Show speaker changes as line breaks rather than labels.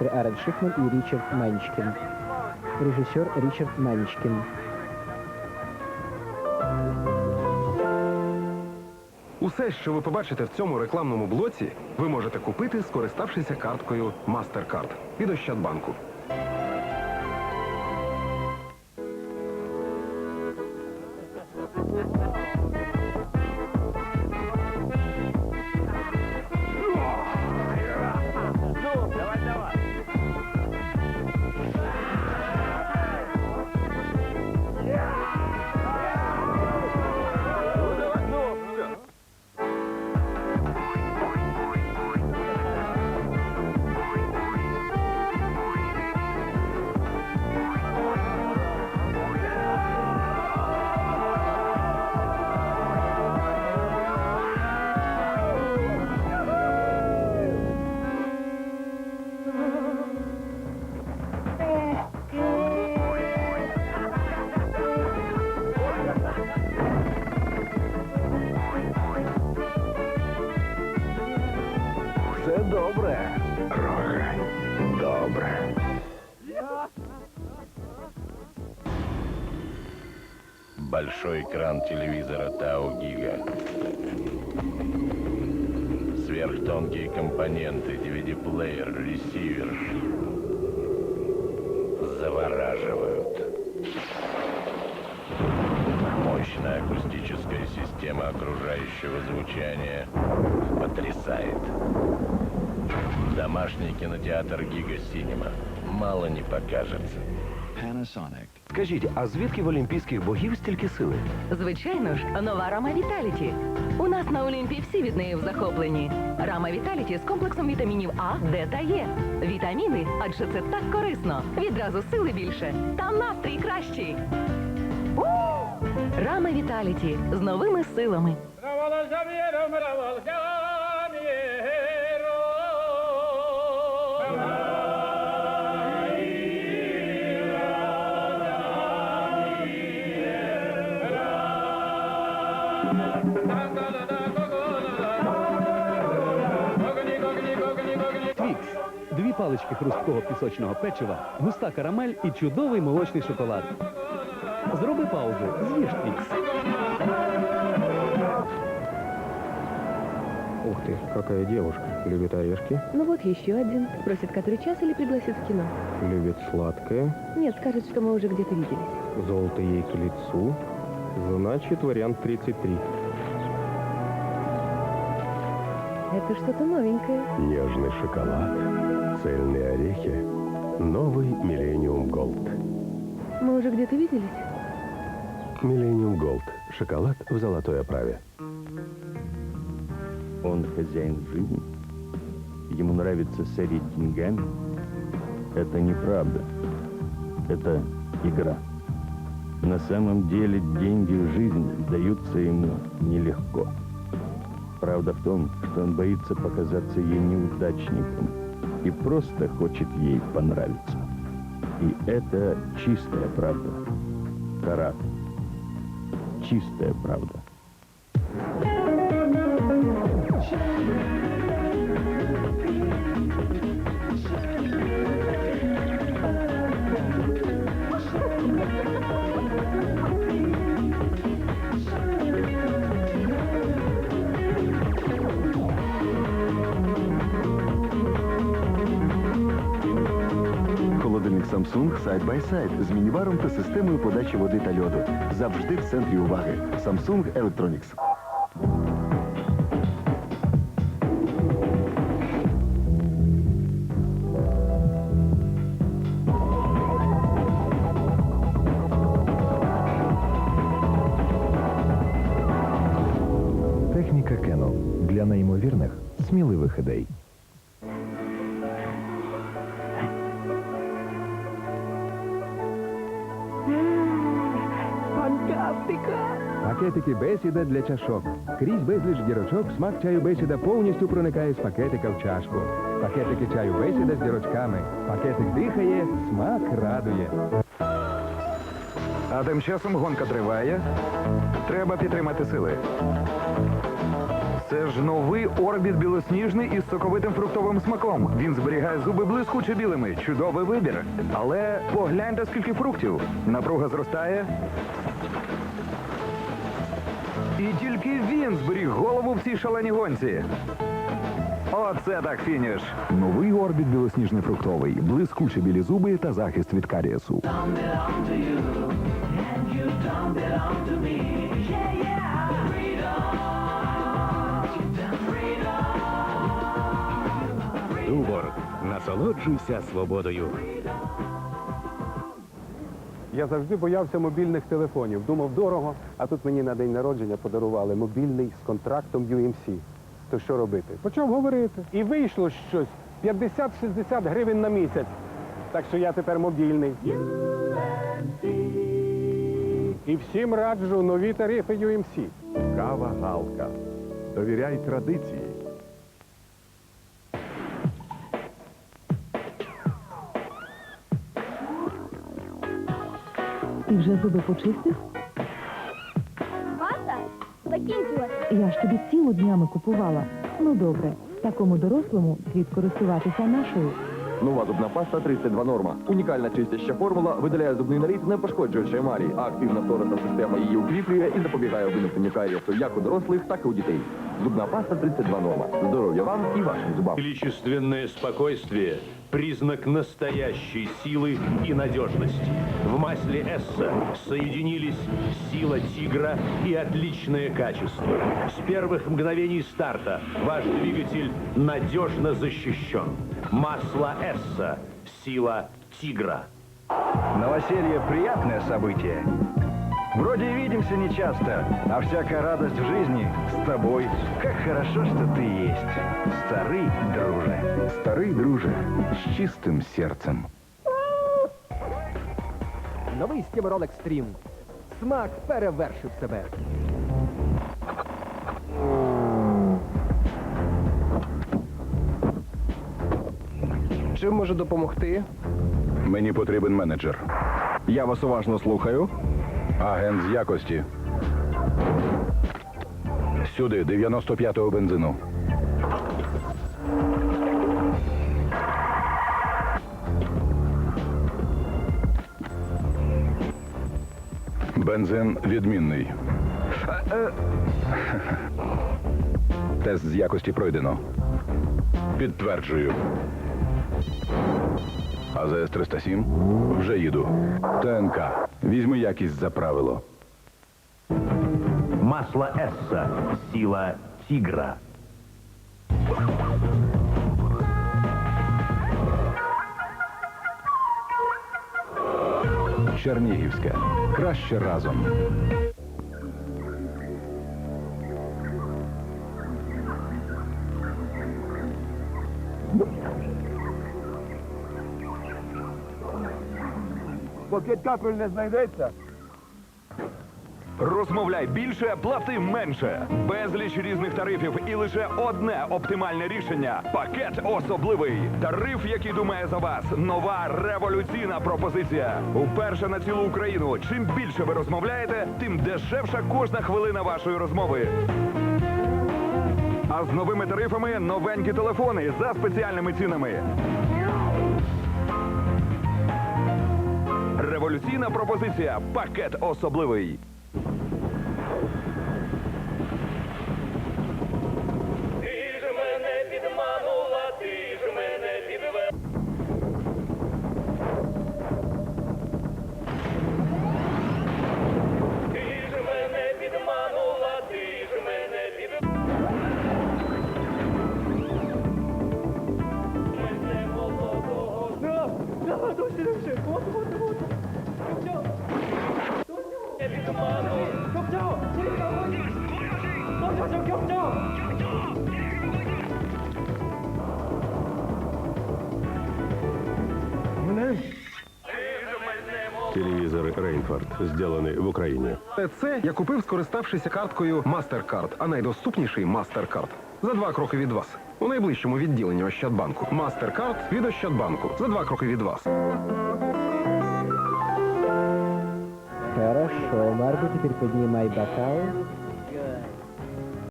Майстер Арен Шихман и Ричард Манечкин. Режиссер Ричард Манечкин.
Усе, що ви побачите в цьому рекламному блоці, ви можете купити, скориставшися карткою MasterCard від Ощадбанку.
Добре. Рога. Добре. Большой экран телевизора Тау Гига. Сверхтонкие компоненты, DVD-плеер, ресивер. Завораживают. Мощная акустическая система окружающего звучания потрясает. Домашний кинотеатр Гига Синема. Мало не покажется.
Panasonic.
Скажіть, а звідки в олімпійських богів стільки сили?
Звичайно ж, нова рама Віталіті. У нас на Олімпі всі від неї в захопленні. Рама Віталіті з комплексом вітамінів А, Д та Е. Вітаміни, адже це так корисно. Відразу сили більше. Та настрій кращий. У! Рама Віталіті з новими силами.
палички хрусткого пісочного печива, густа карамель і чудовий молочний шоколад. Зроби паузу. З'їж Твікс.
Ух ты, какая девушка. Любит орешки,
Ну вот еще один. Спросит, который час или пригласит в кино.
любит сладкое,
Нет, скажет, что мы уже где-то виделись.
золото ей к лицу. Значит, вариант 33.
Это что-то новенькое.
Нежный шоколад, цельные орехи, новый Millennium Gold.
Мы уже где-то виделись?
Millennium Gold. Шоколад в золотой оправе.
Он хозяин жизни. Ему нравится сорить деньгами. Это неправда. Это игра. На самом деле деньги в жизни даются ему нелегко. Правда в том, что он боится показаться ей неудачником и просто хочет ей понравиться. И это чистая правда. Тарат. Чистая правда.
Samsung Side by Side з мініваром та системою подачі води та льоду. Завжди в центрі уваги. Samsung Electronics.
Техніка Canon для неймовірних, сміливих ідей.
Пакетики бесіда для чашок. Крізь безліч дірочок смак чаю бесіда повністю проникає з пакетика в чашку. Пакетики чаю бесіда з дірочками. Пакетик дихає, смак радує.
А тим часом гонка триває. Треба підтримати сили.
Це ж новий орбіт білосніжний із соковитим фруктовим смаком. Він зберігає зуби блискуче білими. Чудовий вибір. Але погляньте, скільки фруктів. Напруга зростає. І тільки він зберіг голову в цій шаленій гонці. Оце так фініш. Новий орбіт білосніжний фруктовий, блискучі білі зуби та захист від карієсу.
Туборг. Насолоджуйся свободою.
Я завжди боявся мобільних телефонів. Думав дорого, а тут мені на день народження подарували мобільний з контрактом UMC. То що робити? Почав говорити. І вийшло щось 50-60 гривень на місяць. Так що я тепер мобільний. І всім раджу нові тарифи UMC.
Кава Галка. Довіряй традиції.
Ти вже зуби почистив?
Паста закінчилась.
Я ж тобі цілу днями купувала. Ну добре, такому дорослому слід користуватися нашою.
Нова зубна паста 32 норма. Унікальна чистяща формула видаляє зубний наліт, не пошкоджуючи емалі, а активна флорисна система її укріплює і запобігає виникненню карієсу як у дорослих, так і у дітей. Зубна паста 32 норма. Здоров'я вам і вашим зубам.
Величественное спокойствие – признак настоящей силы и надежности. В масле Эсса соединились сила тигра и отличное качество. С первых мгновений старта ваш двигатель надежно защищен. Масло Эсса – сила тигра.
Новоселье – приятное событие. Вроде и видимся нечасто, а всякая радость в жизни с тобой. Как хорошо, что ты есть. Старый друже. Старый друже с чистым сердцем.
Новий Стімерол Екстрім. Смак перевершив себе. Чим можу допомогти?
Мені потрібен менеджер.
Я вас уважно слухаю.
Агент з якості. Сюди, 95-го бензину. Бензин відмінний. Тест з якості пройдено. Підтверджую. АЗС 307? Вже їду. ТНК. Візьми якість за правило.
Масло Есса. – сила тигра.
Чернігівське. Краще разом.
Поки капель не знайдеться. Розмовляй більше, плати менше. Безліч різних тарифів і лише одне оптимальне рішення. Пакет особливий. Тариф, який думає за вас. Нова революційна пропозиція. Уперше на цілу Україну. Чим більше ви розмовляєте, тим дешевша кожна хвилина вашої розмови. А з новими тарифами новенькі телефони за спеціальними цінами. Революційна пропозиція. Пакет особливий.
Рейнфорд, сделанный в Украине.
Це я купив, скориставшися карткою MasterCard, а найдоступніший MasterCard. За два кроки від вас. У найближчому відділенні Ощадбанку. MasterCard від Ощадбанку. За два кроки від вас.
Хорошо, Марго, теперь поднимай бокал.